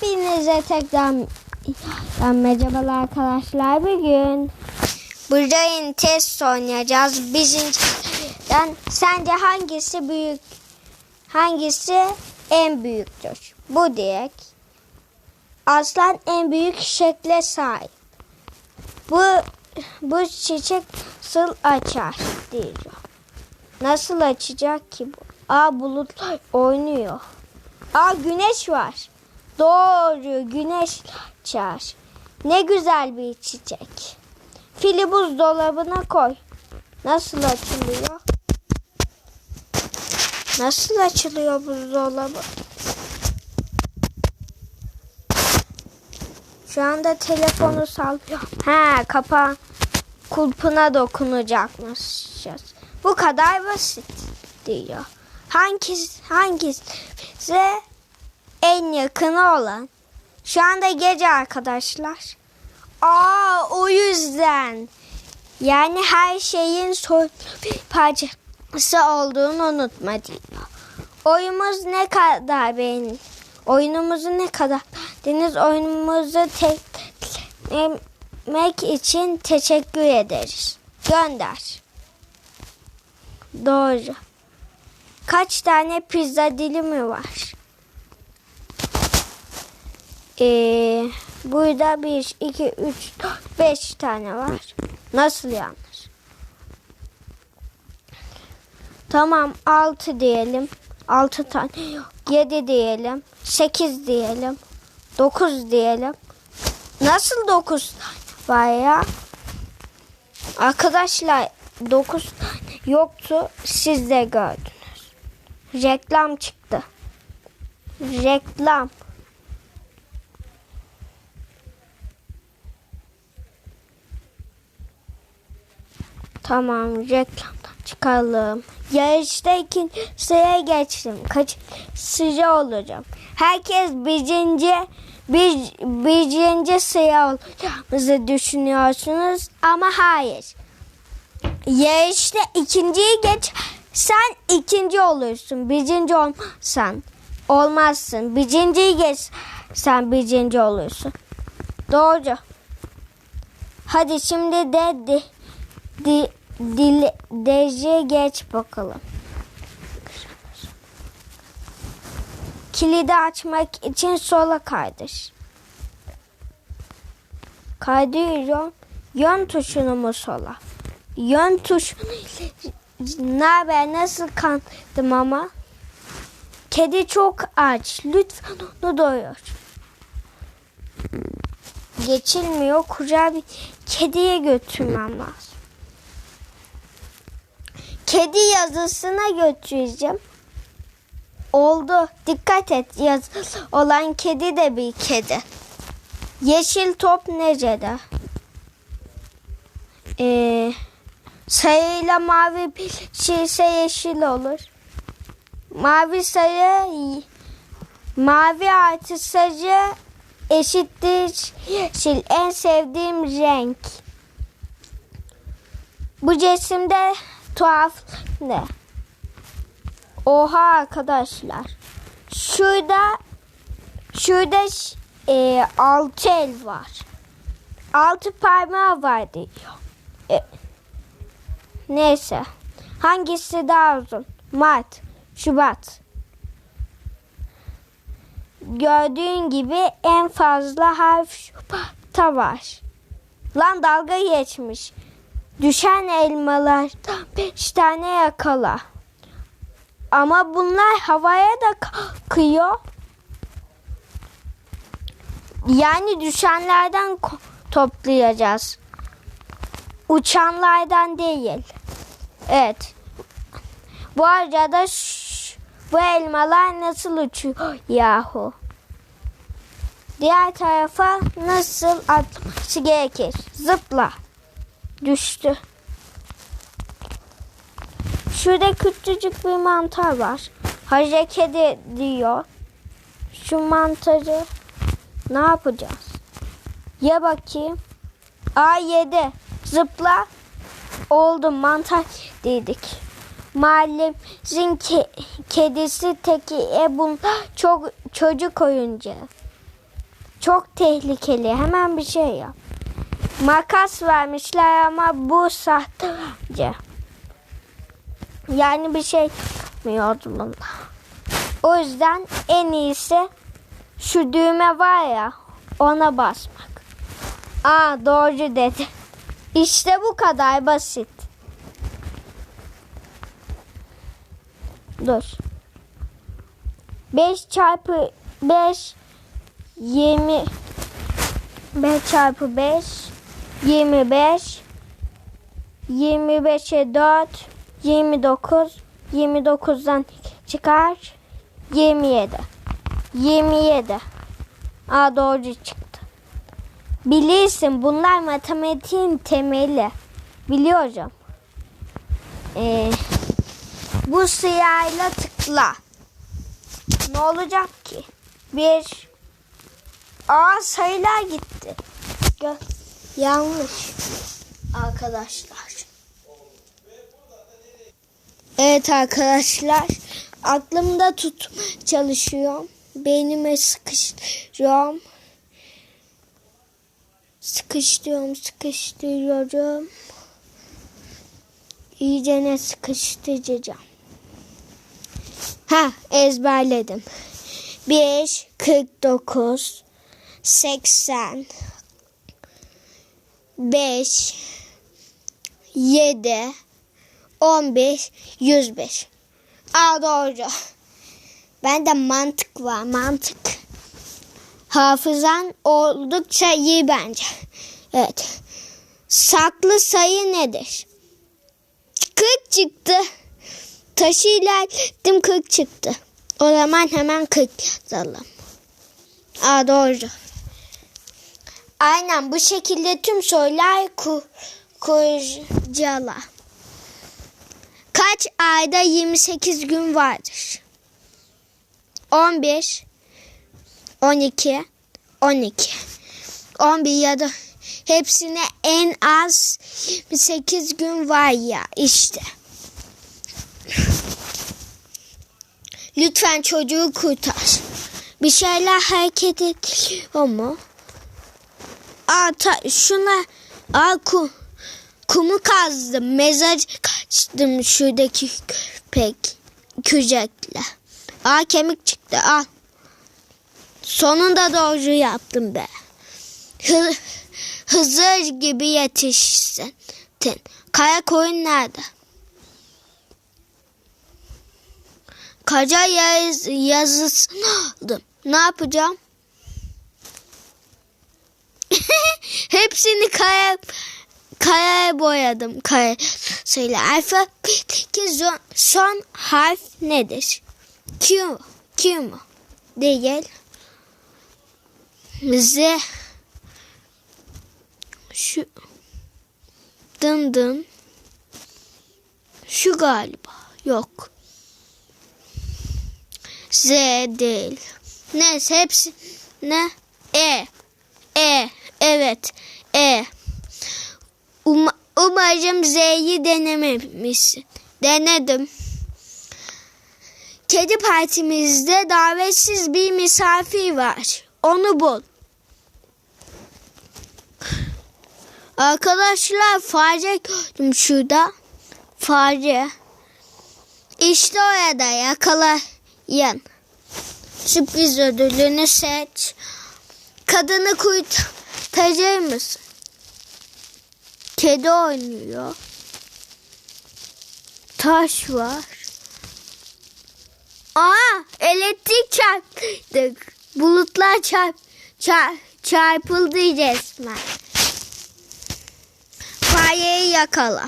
Hepinize tekrar merhabalar arkadaşlar. Bugün Brain test oynayacağız. Birinciden sence hangisi büyük? Hangisi en büyüktür? Bu direkt. Aslan en büyük şekle sahip. Bu bu çiçek nasıl açar diyor. Nasıl açacak ki bu? Aa bulutlar oynuyor. Aa güneş var. Doğru güneş açar. Ne güzel bir çiçek. Fili buzdolabına koy. Nasıl açılıyor? Nasıl açılıyor buzdolabı? Şu anda telefonu sallıyor. Ha kapağı kulpuna dokunacakmışız. Bu kadar basit diyor. Hangisi, hangisi size en yakını olan? Şu anda gece arkadaşlar. Aa o yüzden. Yani her şeyin son bir parçası olduğunu unutma diyor. Oyumuz ne kadar beğen oyunumuzu ne kadar deniz oyunumuzu teklemek için teşekkür ederiz. Gönder. Doğru. Kaç tane pizza dilimi var? Ee, burada 1, 2, 3, 4, 5 tane var. Nasıl yanlış? Tamam 6 diyelim. 6 tane yok. 7 diyelim. 8 diyelim. 9 diyelim. Nasıl 9 tane var ya? Arkadaşlar 9 tane yoktu. Siz de gördünüz. Reklam çıktı. Reklam. Tamam reklamdan çıkalım. Yarışta ikinci sıraya geçtim. Kaç sıra olacağım. Herkes birinci bir, birinci sıra olacağımızı düşünüyorsunuz ama hayır. Yarışta ikinciyi geç sen ikinci olursun. Birinci olmazsan olmazsın. Birinciyi geç sen birinci olursun. Doğru. Hadi şimdi de, de Di, dil, DC geç bakalım. Kilidi açmak için sola kaydır. Kaydırıyorum. Yön tuşunu mu sola? Yön tuşunu ne haber nasıl kandım ama? Kedi çok aç. Lütfen onu doyur. Geçilmiyor. Bir kediye götürmem lazım kedi yazısına götüreceğim. Oldu. Dikkat et. Yazı olan kedi de bir kedi. Yeşil top necede? Ee, sayıyla mavi bir şeyse yeşil olur. Mavi sayı mavi artı sarı eşittir yeşil. En sevdiğim renk. Bu resimde tuhaf ne? Oha arkadaşlar. Şurada şurada e, altı el var. Altı parmağı var diyor. E, neyse. Hangisi daha uzun? Mart, Şubat. Gördüğün gibi en fazla harf Şubat'ta var. Lan dalga geçmiş. Düşen elmalardan beş tane yakala. Ama bunlar havaya da kalkıyor. Yani düşenlerden toplayacağız. Uçanlardan değil. Evet. Bu arada bu elmalar nasıl uçuyor yahu? Diğer tarafa nasıl atması gerekir? Zıpla düştü. Şurada küçücük bir mantar var. Hareket ediyor. Şu mantarı ne yapacağız? Ya bakayım. A yedi. Zıpla. Oldu mantar dedik. Mahallemizin ke kedisi teki e bunlar çok çocuk oyuncağı. Çok tehlikeli. Hemen bir şey yap. Makas vermişler ama bu sahte. Yani bir şey yapmıyordu bunda. O yüzden en iyisi şu düğme var ya ona basmak. Aa doğru dedi. İşte bu kadar basit. Dur. 5 çarpı 5 20 5 çarpı 5 25 25'e 4 29 29'dan çıkar 27 27 Aa doğru çıktı. Bilirsin bunlar matematiğin temeli. Biliyorum. Ee, bu sırayla tıkla. Ne olacak ki? Bir. Aa sayılar gitti. Gö Yanlış. Arkadaşlar. Evet arkadaşlar. Aklımda tut çalışıyorum. Beynime sıkıştırıyorum. Sıkıştırıyorum, sıkıştırıyorum. İyice ne sıkıştıracağım. Ha ezberledim. 5, 49, 80, 5, 7, 15, 105. Aa doğru. Bende mantık var mantık. Hafızan oldukça iyi bence. Evet. Saklı sayı nedir? 40 çıktı. Taşı ilerlettim 40 çıktı. O zaman hemen 40 yazalım. Aa doğru. Aynen bu şekilde tüm sorular ku, kurcala. Kaç ayda 28 gün vardır? 11 12 12 11 ya da hepsine en az 28 gün var ya işte. Lütfen çocuğu kurtar. Bir şeyler hareket ediyor mu? Aa, ta, şuna aa, ku, kumu kazdım. Mezar kaçtım şuradaki köpek kürekle. Aa kemik çıktı al. Sonunda doğru yaptım be. Hı, Hızır gibi yetişsin. Kaya koyun nerede? Kaca yaz, yazısını aldım. Ne yapacağım? Hepsini kaya kayaya boyadım. Kaya söyle alfabedeki son, son harf nedir? Q. Q mu? Değil. Z. Şu. Dın dın. Şu galiba. Yok. Z değil. Neyse hepsi ne? E. E. Evet. E. Um, umarım Z'yi denememişsin. Denedim. Kedi partimizde davetsiz bir misafir var. Onu bul. Arkadaşlar fare gördüm şurada. Fare. İşte orada yakalayın. Sürpriz ödülünü seç. Kadını kurtarır mısın? Kedi oynuyor. Taş var. Aa, elektrik çarptık. Bulutlar çarp, çarp, çarpıldı resmen. Fareyi yakala.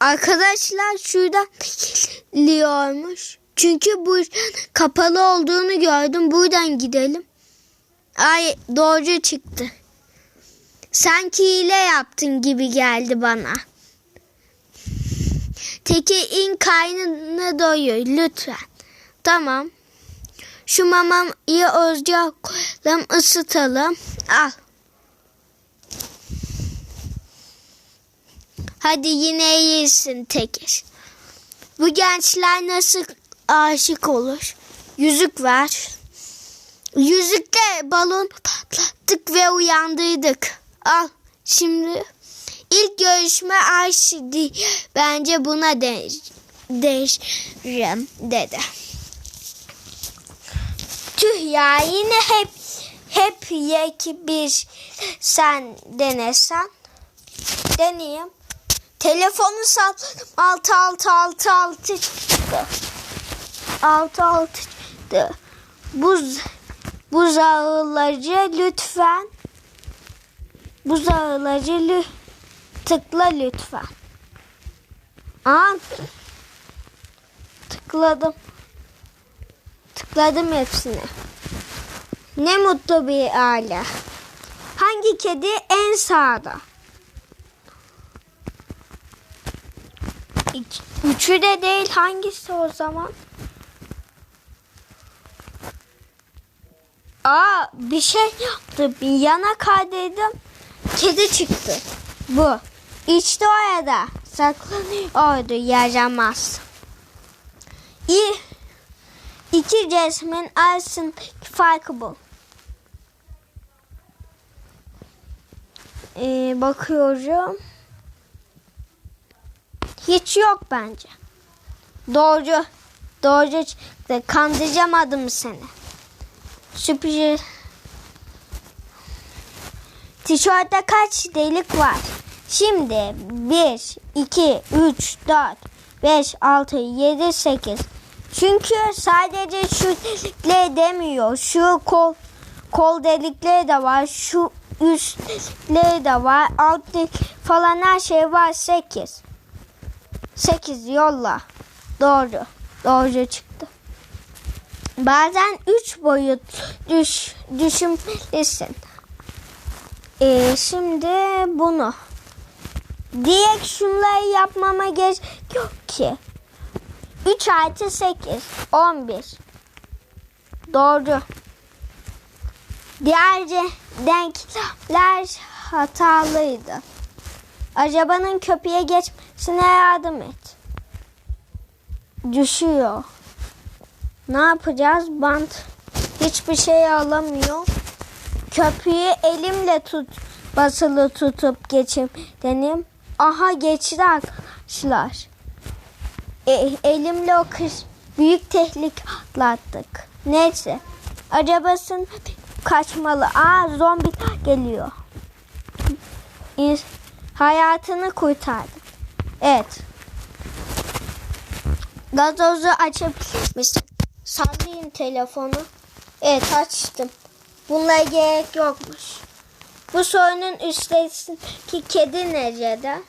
Arkadaşlar şurada geliyormuş. Çünkü bu kapalı olduğunu gördüm. Buradan gidelim. Ay doğru çıktı. Sanki hile yaptın gibi geldi bana. Teki in kaynını doyur lütfen. Tamam. Şu mamayı ocağa koyalım ısıtalım. Al. Hadi yine iyisin Tekir. Bu gençler nasıl aşık olur? yüzük var. Yüzükte balon patlattık ve uyandırdık. Al şimdi ilk görüşme Ayşe bence buna de değişirim dedi. Tüh ya yine hep hep yek bir sen denesen. Deneyeyim. Telefonu salladım. Altı altı altı altı çıktı. Altı altı çıktı. Buz buzağılacı lütfen. Buzağılacı lü tıkla lütfen. Aa, tıkladım. Tıkladım hepsini. Ne mutlu bir aile. Hangi kedi en sağda? Üçü de değil hangisi o zaman? Aa bir şey yaptı. Bir yana kaydırdım. Kedi çıktı. Bu. İşte orada. Saklanıyor. Orada yaşamaz. İyi. İki cismin arasındaki farkı bu. Ee, bakıyorum. Hiç yok bence. Doğru. Doğru çıktı. Kandıramadım seni. Sürpriz. Tişörtte kaç delik var? Şimdi 1, 2, 3, 4, 5, 6, 7, 8. Çünkü sadece şu delikleri demiyor. Şu kol kol delikleri de var. Şu üst delikleri de var. Alt delik falan her şey var. 8. 8 yolla. Doğru. Doğru çıktı. Bazen 3 boyut düş, düşünmelisin. Ee, şimdi bunu. Direkt şunları yapmama gerek yok ki. 3 artı 8. 11. Doğru. Diğerce denkler hatalıydı. Arabanın köprüye geçmesine yardım et. Düşüyor. Ne yapacağız? Bant hiçbir şey alamıyor. Köprüyü elimle tut basılı tutup geçim denim. Aha geçti arkadaşlar. E, elimle o kış büyük tehlike atlattık. Neyse. Arabasın kaçmalı. Aa zombi geliyor. İns- hayatını kurtardık. Evet. Gazozu açabilir misin? Sallayayım telefonu. Evet açtım. Bunlara gerek yokmuş. Bu sorunun üstesindeki kedi nerede?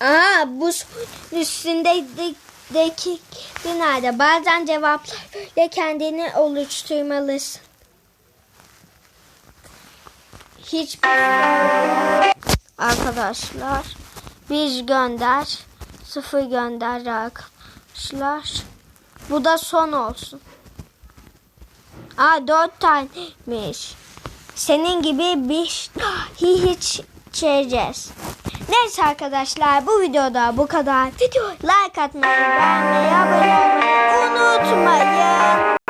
Aa bu üstündeki kedi nerede? Bazen cevaplar böyle kendini oluşturmalısın. Hiç arkadaşlar biz gönder sıfır gönder arkadaşlar. Bu da son olsun. Aa dört taneymiş. Senin gibi bir hiç içeceğiz. Neyse arkadaşlar bu videoda bu kadar. Video like atmayı beğenmeyi abone olmayı unutmayın